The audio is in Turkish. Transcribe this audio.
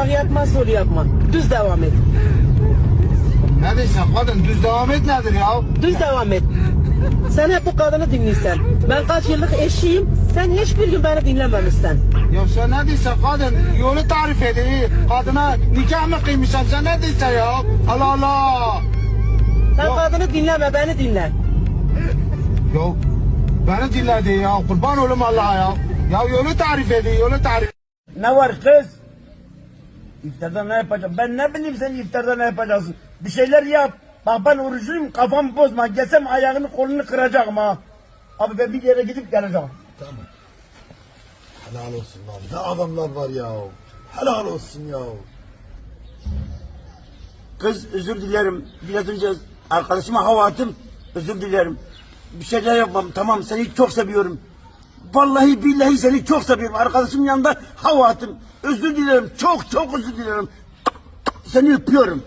Sağ yapma, sol yapma. Düz devam et. Ne diyorsun kadın düz devam et nedir ya? Düz devam et. Sen hep bu kadını dinliyorsun. Ben kaç yıllık eşiyim. Sen hiçbir gün beni dinlememişsin. Ya sen ne diyorsun kadın yolu tarif ediyor. Kadına nikah mı kıymışsın sen ne diyorsun ya? Allah Allah. Sen Yok. kadını dinleme, beni dinle. Ya beni dinledi ya kurban olayım Allah'a ya. Ya yolu tarif ediyor yolu tarif. Ne var kız? İftarda ne yapacağım? Ben ne bileyim sen iftarda ne yapacaksın? Bir şeyler yap. Bak ben oruçluyum kafamı bozma. Gelsem ayağını kolunu kıracağım ha. Abi ben bir yere gidip geleceğim. Helal olsun lan. Ne adamlar var ya. Helal olsun ya. Kız özür dilerim. Biraz önce arkadaşıma hava attım. Özür dilerim. Bir şeyler yapmam. Tamam seni çok seviyorum. Vallahi billahi seni çok seviyorum. Arkadaşım yanında hava attım. Özür dilerim. Çok çok özür dilerim. Seni öpüyorum.